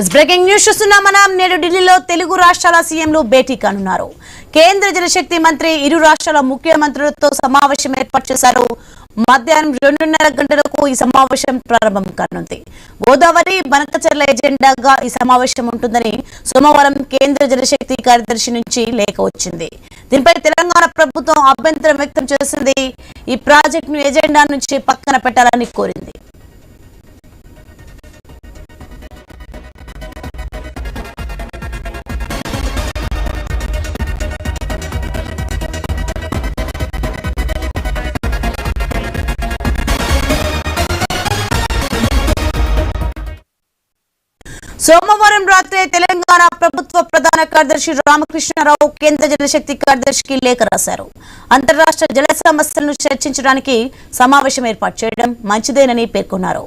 Yes breaking news చూస్తున్నాం మనం నేడు ఢిల్లీలో తెలుగు రాష్ట్రాల సీఎంలు భేటీ కానున్నారు. కేంద్ర జలశక్తి మంత్రి ఇరు రాష్ట్రాల ముఖ్యమంత్రులతో సమావేశం ఏర్పాటు చేశారు. మధ్యాహ్నం రెండున్నర గంటలకు ఈ సమావేశం ప్రారంభం కానుంది. గోదావరి బనకచర్ల ఎజెండాగా ఈ సమావేశం ఉంటుందని సోమవారం కేంద్ర జలశక్తి కార్యదర్శి నుంచి లేఖ వచ్చింది. దీనిపై తెలంగాణ ప్రభుత్వం అభ్యంతరం వ్యక్తం చేసింది. ఈ ప్రాజెక్టును ఎజెండా నుంచి పక్కన పెట్టాలని కోరింది. సోమవారం రాత్రి తెలంగాణ ప్రభుత్వ ప్రధాన కార్యదర్శి రామకృష్ణారావు కేంద్ర జలశక్తి కార్యదర్శికి లేఖ రాశారు. అంతరాష్ట్ర జల సమస్యలను చర్చించడానికి సమావేశం ఏర్పాటు చేయడం మంచిదేనని పేర్కొన్నారు.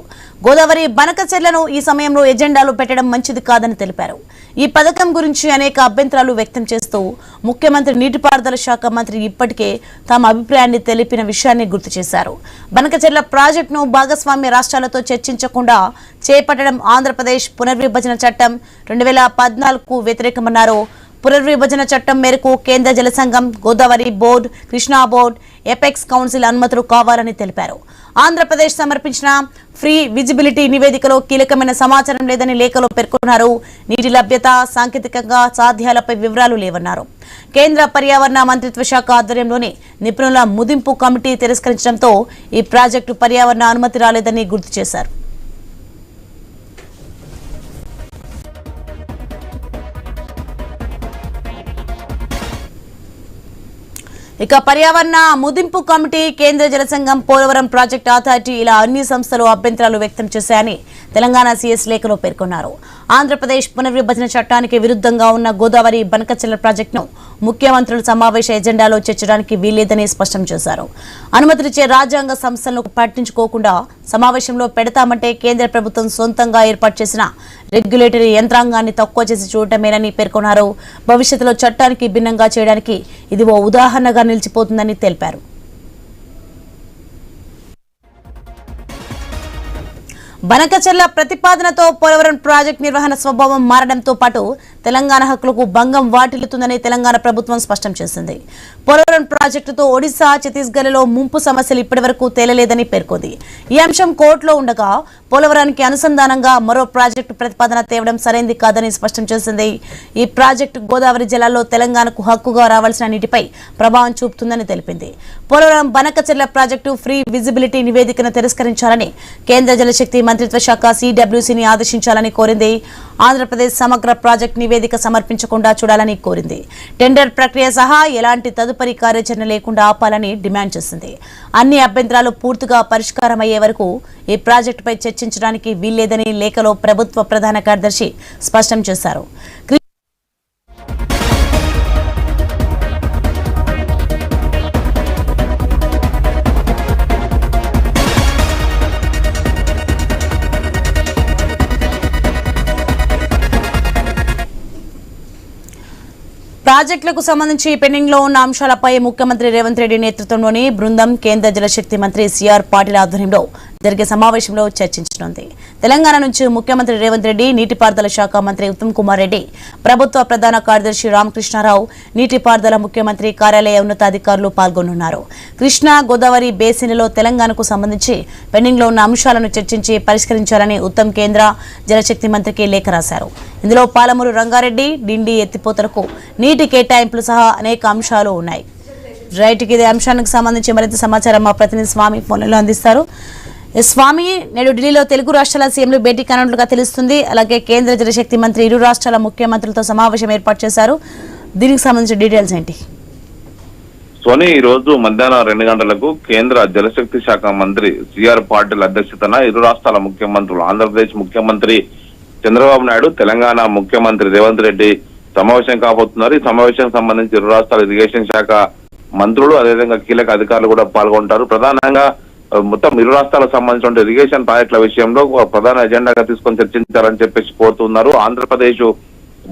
గోదావరి బనకచెర్లను ఈ సమయంలో ఎజెండాలో పెట్టడం మంచిది కాదని తెలిపారు. ఈ పథకం గురించి అనేక అభ్యంతరాలు వ్యక్తం చేస్తూ ముఖ్యమంత్రి నీటిపారుదల శాఖ మంత్రి ఇప్పటికే తమ అభిప్రాయాన్ని తెలిపిన విషయాన్ని గుర్తు చేశారు. బనకచెర్ల ప్రాజెక్టును భాగస్వామ్య రాష్ట్రాలతో చర్చించకుండా చేపట్టడం ఆంధ్రప్రదేశ్ పునర్విభజన చట్టం రెండు వేల పద్నాలుగుకు వ్యతిరేకమన్నారు. పునర్విభజన చట్టం మేరకు కేంద్ర జల సంఘం Godavari board Krishna board apex council అనుమతులు కావాలని తెలిపారు. ఆంధ్రప్రదేశ్ సమర్పించిన ఫ్రీ విజిబిలిటీ నివేదికలో కీలకమైన సమాచారం లేదని లేఖలో పేర్కొన్నారు. నీటి లభ్యత సాంకేతికంగా సాధ్యాలపై వివరాలు లేవన్నారు. కేంద్ర పర్యావరణ మంత్రిత్వ శాఖ ఆధ్వర్యంలోని నిపుణుల ముదింపు కమిటీ తిరస్కరించడంతో ఈ ప్రాజెక్టు పర్యావరణ అనుమతి రాలేదని గుర్తు చేశారు. ఇక పర్యావరణ ముదింపు కమిటీ కేంద్ర జల సంఘం పోలవరం ప్రాజెక్ట్ అథారిటీ ఇలా అన్ని సంస్థలు అభ్యంతరాలు వ్యక్తం చేశాయని తెలంగాణ సీఎస్ లేఖలో పేర్కొన్నారు. ఆంధ్రప్రదేశ్ పునర్విభజన చట్టానికి విరుద్ధంగా ఉన్న గోదావరి బనకచెల్ల ప్రాజెక్టును ముఖ్యమంత్రుల సమావేశ ఎజెండాలో చేర్చడానికి వీల్లేదని స్పష్టం చేశారు. అనుమతినిచ్చే రాజ్యాంగ సంస్థలను పట్టించుకోకుండా సమావేశంలో పెడతామంటే కేంద్ర ప్రభుత్వం సొంతంగా ఏర్పాటు చేసిన రెగ్యులేటరీ యంత్రాంగాన్ని తక్కువ చేసి చూడటమేనని పేర్కొన్నారు. భవిష్యత్తులో చట్టానికి భిన్నంగా చేయడానికి ఇది ఓ ఉదాహరణగా నిలిచిపోతుందని తెలిపారు. బనకచెర్ల ప్రతిపాదనతో పోలవరం ప్రాజెక్టు నిర్వహణ స్వభావం మారడంతో పాటు తెలంగాణ హక్కులకు భంగం వాటిల్లుతుందని తెలంగాణ ప్రభుత్వం స్పష్టం చేసింది. పోలవరం ప్రాజెక్టుతో ఒడిశా ఛత్తీస్గఢ్లో ముంపు సమస్యలు ఇప్పటివరకు తేలలేదని పేర్కొంది. ఈ అంశం కోర్టులో ఉండగా పోలవరానికి అనుసంధానంగా మరో ప్రాజెక్టు ప్రతిపాదన తేవడం సరైంది కాదని స్పష్టం చేసింది. ఈ ప్రాజెక్టు గోదావరి జిల్లాలో తెలంగాణకు హక్కుగా రావాల్సిన నీటిపై ప్రభావం చూపుతుందని తెలిపింది. Polavaram Banakacherla project free visibility నివేదికను తిరస్కరించాలని కేంద్ర జలశక్తి మంత్రిత్వ శాఖ సిడబ్ల్యూసీని ఆదేశించాలని కోరింది. ఆంధ్రప్రదేశ్ సమగ్ర ప్రాజెక్ట్ నివేదిక సమర్పించకుండా చూడాలని కోరింది. టెండర్ ప్రక్రియ సహా ఎలాంటి తదుపరి కార్యాచరణ లేకుండా ఆపాలని డిమాండ్ చేసింది. అన్ని అభ్యంతరాలు పూర్తిగా పరిష్కారం అయ్యే వరకు ఈ ప్రాజెక్టుపై చర్చించడానికి వీల్లేదని లేఖలో ప్రభుత్వ ప్రధాన కార్యదర్శి స్పష్టం చేశారు. ప్రాజెక్టులకు సంబంధించి పెండింగ్లో ఉన్న అంశాలపై ముఖ్యమంత్రి రేవంత్ రెడ్డి నేతృత్వంలోని బృందం కేంద్ర జలశక్తి మంత్రి సిఆర్ పాటిల్ ఆధ్వర్యంలో జరిగే సమావేశంలో చర్చించనుంది. తెలంగాణ నుంచి ముఖ్యమంత్రి రేవంత్ రెడ్డి నీటిపారుదల శాఖ మంత్రి ఉత్తమ్ కుమార్ రెడ్డి ప్రభుత్వ ప్రధాన కార్యదర్శి రామకృష్ణారావు నీటిపారుదల ముఖ్యమంత్రి కార్యాలయ ఉన్నతాధికారులు పాల్గొనున్నారు. కృష్ణా గోదావరి బేసిన్లో తెలంగాణకు సంబంధించి పెండింగ్లో ఉన్న అంశాలను చర్చించి పరిష్కరించాలని ఉత్తమ్ కేంద్ర జలశక్తి మంత్రికి లేఖ రాశారు. ఇందులో పాలమూరు రంగారెడ్డి డిండి ఎత్తిపోతలకు నీటి కేటాయింపులు సహా అనేక అంశాలు ఉన్నాయి. రైట్కి ఇదే అంశానికి సంబంధించి మరింత సమాచారం మా ప్రతినిధి స్వామి ఫోన్లో అందిస్తారు. స్వామి నేడు ఢిల్లీలో తెలుగు రాష్ట్రాల సీఎంలు భేటీ కానున్నట్లుగా తెలుస్తుంది. అలాగే కేంద్ర జలశక్తి మంత్రి ఇరు రాష్ట్రాల ముఖ్యమంత్రులతో సమావేశం ఏర్పాటు చేశారు. దీనికి సంబంధించిన డీటెయిల్స్ ఏంటి? సోని ఈ రోజు మధ్యాహ్నం రెండు గంటలకు కేంద్ర జలశక్తి శాఖ మంత్రి సిఆర్ పాటిల్ అధ్యక్షతన ఇరు రాష్ట్రాల ముఖ్యమంత్రులు ఆంధ్రప్రదేశ్ ముఖ్యమంత్రి చంద్రబాబు నాయుడు తెలంగాణ ముఖ్యమంత్రి రేవంత్ రెడ్డి సమావేశం కాబోతున్నారు. ఈ సమావేశానికి సంబంధించి ఇరు రాష్ట్రాల ఇరిగేషన్ శాఖ మంత్రులు అదేవిధంగా కీలక అధికారులు కూడా పాల్గొంటారు. ప్రధానంగా మొత్తం ఇరు రాష్ట్రాలకు సంబంధించిన ఇరిగేషన్ ప్రాజెక్టుల విషయంలో ప్రధాన ఎజెండాగా తీసుకొని చర్చించాలని చెప్పేసి కోరుతున్నారు. ఆంధ్రప్రదేశ్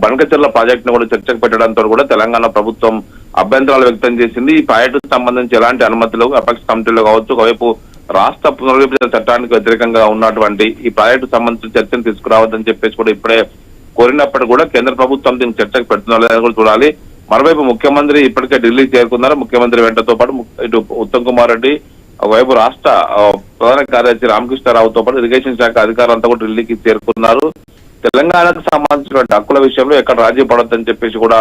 బనకచెర్ల ప్రాజెక్టును కూడా చర్చకు పెట్టడంతో కూడా తెలంగాణ ప్రభుత్వం అభ్యంతరాలు వ్యక్తం చేసింది. ఈ ప్రాజెక్టుకు సంబంధించి ఎలాంటి అనుమతులు అపెక్స్ కమిటీలో కావచ్చు ఒకవైపు రాష్ట్ర పునర్విభజన చట్టానికి వ్యతిరేకంగా ఉన్నటువంటి ఈ ప్రాజెక్టు సంబంధించిన చర్చను తీసుకురావద్దని చెప్పేసి కూడా ఇప్పుడే కోరినప్పటికీ కూడా కేంద్ర ప్రభుత్వం దీన్ని చర్చకు పెడుతున్నారు కూడా చూడాలి. మరోవైపు ముఖ్యమంత్రి ఇప్పటికే ఢిల్లీ చేరుకున్నారు. ముఖ్యమంత్రి వెంటతో పాటు ఇటు ఉత్తమ్ కుమార్ రెడ్డి వైపు రాష్ట్ర ప్రధాన కార్యదర్శి రామకృష్ణారావుతో పాటు ఇరిగేషన్ శాఖ అధికారులంతా కూడా ఢిల్లీకి చేరుకున్నారు. తెలంగాణకు సంబంధించినటువంటి హక్కుల విషయంలో ఎక్కడ రాజీ పడొద్దని చెప్పేసి కూడా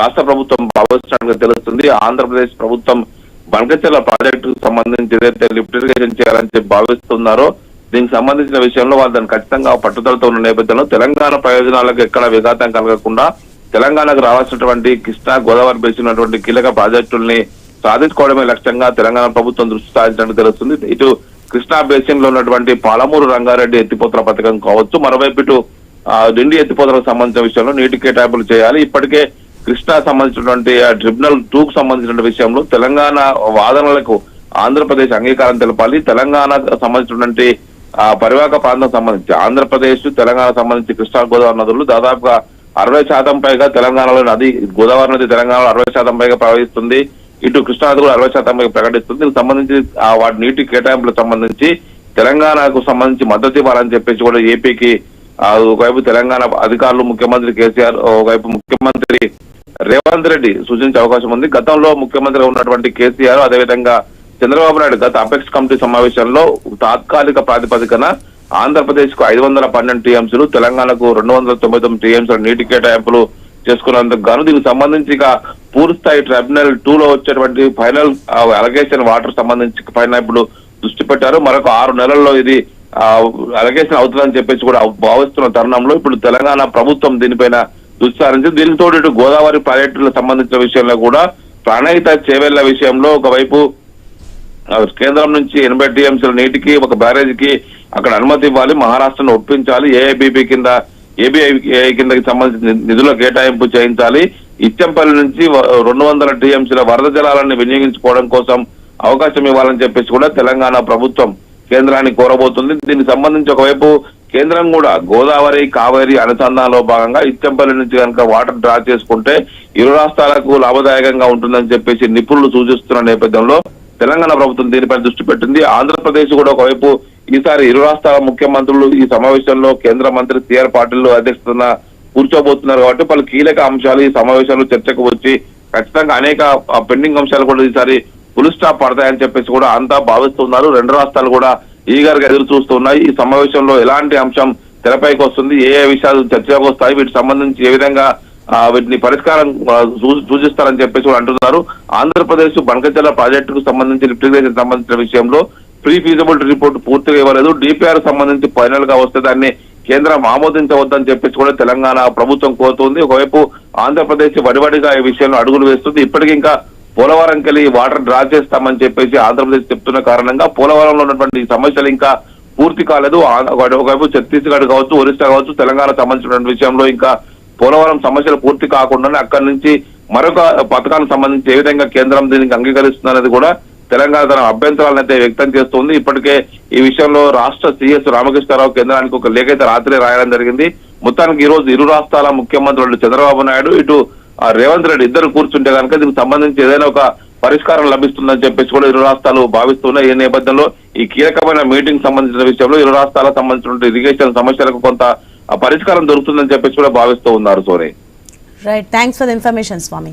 రాష్ట్ర ప్రభుత్వం భావిస్తున్నట్టుగా తెలుస్తుంది. ఆంధ్రప్రదేశ్ ప్రభుత్వం బంకచెర్ల ప్రాజెక్టుకు సంబంధించి ఏదైతే లిఫ్ట్ ఇరిగేషన్ చేయాలని చెప్పి భావిస్తున్నారో దీనికి సంబంధించిన విషయంలో వాళ్ళు దాన్ని ఖచ్చితంగా పట్టుదలతో ఉన్న నేపథ్యంలో తెలంగాణ ప్రయోజనాలకు ఎక్కడ విఘాతం కలగకుండా తెలంగాణకు రావాల్సినటువంటి కృష్ణా గోదావరి బేసినటువంటి కీలక ప్రాజెక్టుల్ని సాధించుకోవడమే లక్ష్యంగా తెలంగాణ ప్రభుత్వం దృష్టి సాధించినట్టు తెలుస్తుంది. ఇటు కృష్ణా బేసిన్లో ఉన్నటువంటి పాలమూరు రంగారెడ్డి ఎత్తిపోతల పథకం కావచ్చు మరోవైపు ఇటు రెండు ఎత్తిపోతలకు సంబంధించిన విషయంలో నీటి కేటాయింపులు చేయాలి. ఇప్పటికే కృష్ణా సంబంధించినటువంటి ట్రిబ్యునల్ టూ కు సంబంధించిన విషయంలో తెలంగాణ వాదనలకు ఆంధ్రప్రదేశ్ అంగీకారం తెలపాలి. తెలంగాణ సంబంధించినటువంటి ఆ పరివాహక ప్రాంతం సంబంధించి ఆంధ్రప్రదేశ్ తెలంగాణ సంబంధించి కృష్ణా గోదావరి నదులు దాదాపుగా అరవై శాతం పైగా తెలంగాణలో నది గోదావరి నది తెలంగాణలో అరవై శాతం పైగా ప్రవహిస్తుంది. ఇటు కృష్ణాది కూడా అరవై శాతం ప్రకటిస్తుంది. దీనికి సంబంధించి ఆ వాటి నీటి కేటాయింపులకు సంబంధించి తెలంగాణకు సంబంధించి మద్దతు ఇవ్వాలని చెప్పేసి కూడా ఏపీకి ఒకవైపు తెలంగాణ అధికారులు ముఖ్యమంత్రి కేసీఆర్ ఒకవైపు ముఖ్యమంత్రి రేవంత్ రెడ్డి సూచించే అవకాశం ఉంది. గతంలో ముఖ్యమంత్రి ఉన్నటువంటి కేసీఆర్ అదేవిధంగా చంద్రబాబు నాయుడు గత అపెక్స్ కమిటీ సమావేశంలో తాత్కాలిక ప్రాతిపదికన ఆంధ్రప్రదేశ్కు ఐదు వందల పన్నెండు టీఎంసీలు తెలంగాణకు రెండు వందల తొంభై తొమ్మిది టీఎంసీల నీటి కేటాయింపులు చేసుకున్నందుకు గాను దీనికి సంబంధించి ఇక పూర్తి ట్రిబ్యునల్ టూ లో వచ్చేటువంటి ఫైనల్ అలగేషన్ వాటర్ సంబంధించి పైన ఇప్పుడు దృష్టి పెట్టారు. మరొక ఆరు నెలల్లో ఇది అలగేషన్ అవుతుందని చెప్పేసి కూడా భావిస్తున్న తరుణంలో ఇప్పుడు తెలంగాణ ప్రభుత్వం దీనిపైన దుస్సారించి దీనితో ఇటు గోదావరి ప్రాజెక్టులకు సంబంధించిన విషయంలో కూడా ప్రణాళిత చేవెళ్ళ విషయంలో ఒకవైపు కేంద్రం నుంచి ఎనభై టీఎంసీల నీటికి ఒక బ్యారేజ్ అక్కడ అనుమతి ఇవ్వాలి మహారాష్ట్రను ఒప్పించాలి ఏఐబిపి కింద ఏబిఐ కిందకి సంబంధించిన నిధుల కేటాయింపు చేయించాలి. ఇచ్చంపల్లి నుంచి రెండు వందల టీఎంసీల వరద జలాలను వినియోగించుకోవడం కోసం అవకాశం ఇవ్వాలని చెప్పేసి కూడా తెలంగాణ ప్రభుత్వం కేంద్రాన్ని కోరబోతుంది. దీనికి సంబంధించి ఒకవైపు కేంద్రం కూడా గోదావరి కావేరి అనుసంధానంలో భాగంగా ఇచ్చంపల్లి నుంచి కనుక వాటర్ డ్రా చేసుకుంటే ఇరు రాష్ట్రాలకు లాభదాయకంగా ఉంటుందని చెప్పేసి నిపుణులు సూచిస్తున్న నేపథ్యంలో తెలంగాణ ప్రభుత్వం దీనిపై దృష్టి పెట్టింది. ఆంధ్రప్రదేశ్ కూడా ఒకవైపు ఈసారి ఇరు రాష్ట్రాల ముఖ్యమంత్రులు ఈ సమావేశంలో కేంద్ర మంత్రి సిఆర్ పాటిల్ అధ్యక్షతన కూర్చోబోతున్నారు కాబట్టి పలు కీలక అంశాలు ఈ సమావేశంలో చర్చకు వచ్చి ఖచ్చితంగా అనేక పెండింగ్ అంశాలు కూడా ఈసారి ఫుల్ స్టాప్ పడతాయని చెప్పేసి కూడా అంతా భావిస్తున్నారు. రెండు రాష్ట్రాలు కూడా ఈగర్గా ఎదురు చూస్తున్నాయి. ఈ సమావేశంలో ఎలాంటి అంశం తెరపైకి వస్తుంది? ఏ ఏ విషయాలు చర్చకు వస్తాయి? వీటికి సంబంధించి ఏ విధంగా వీటిని పరిష్కారం సూచిస్తారని చెప్పేసి కూడా అంటున్నారు. ఆంధ్రప్రదేశ్ బంకచర్ల ప్రాజెక్టుకు సంబంధించి లిఫ్ట్ సంబంధించిన విషయంలో ప్రీ ఫీజబిలిటీ రిపోర్ట్ పూర్తిగా ఇవ్వలేదు. డిపిఆర్ సంబంధించి ఫైనల్గా వస్తే దాన్ని కేంద్రం ఆమోదించవద్దని చెప్పేసి కూడా తెలంగాణ ప్రభుత్వం కోరుతుంది. ఒకవైపు ఆంధ్రప్రదేశ్ వడివడిగా ఈ విషయంలో అడుగులు వేస్తుంది. ఇప్పటికీ ఇంకా పోలవరంకి వెళ్ళి వాటర్ డ్రా చేస్తామని చెప్పేసి ఆంధ్రప్రదేశ్ చెప్తున్న కారణంగా పోలవరంలో ఉన్నటువంటి సమస్యలు ఇంకా పూర్తి కాలేదు. ఒకవైపు ఛత్తీస్గఢ్ కావచ్చు ఒరిస్సా కావచ్చు తెలంగాణ సంబంధించినటువంటి విషయంలో ఇంకా పోలవరం సమస్యలు పూర్తి కాకుండానే అక్కడి నుంచి మరొక పథకానికి సంబంధించి ఏ విధంగా కేంద్రం దీనికి అంగీకరిస్తుంది అనేది కూడా తెలంగాణ తన అభ్యంతరాలనైతే అయితే వ్యక్తం చేస్తుంది. ఇప్పటికే ఈ విషయంలో రాష్ట్ర సీఎస్ రామకృష్ణారావు కేంద్రానికి ఒక లేఖ అయితే రాత్రి రాయడం జరిగింది. మొత్తానికి ఈ రోజు ఇరు రాష్ట్రాల ముఖ్యమంత్రులు చంద్రబాబు నాయుడు ఇటు రేవంత్ రెడ్డి ఇద్దరు కూర్చుంటే కనుక దీనికి సంబంధించి ఏదైనా ఒక పరిష్కారం లభిస్తుందని చెప్పేసి కూడా ఇరు రాష్ట్రాలు భావిస్తున్నాయి. ఈ నేపథ్యంలో ఈ కీలకమైన మీటింగ్ సంబంధించిన విషయంలో ఇరు రాష్ట్రాలకు సంబంధించిన ఇరిగేషన్ సమస్యలకు కొంత పరిష్కారం దొరుకుతుందని చెప్పేసి కూడా భావిస్తూ ఉన్నారు Soni. Right thanks for information Swami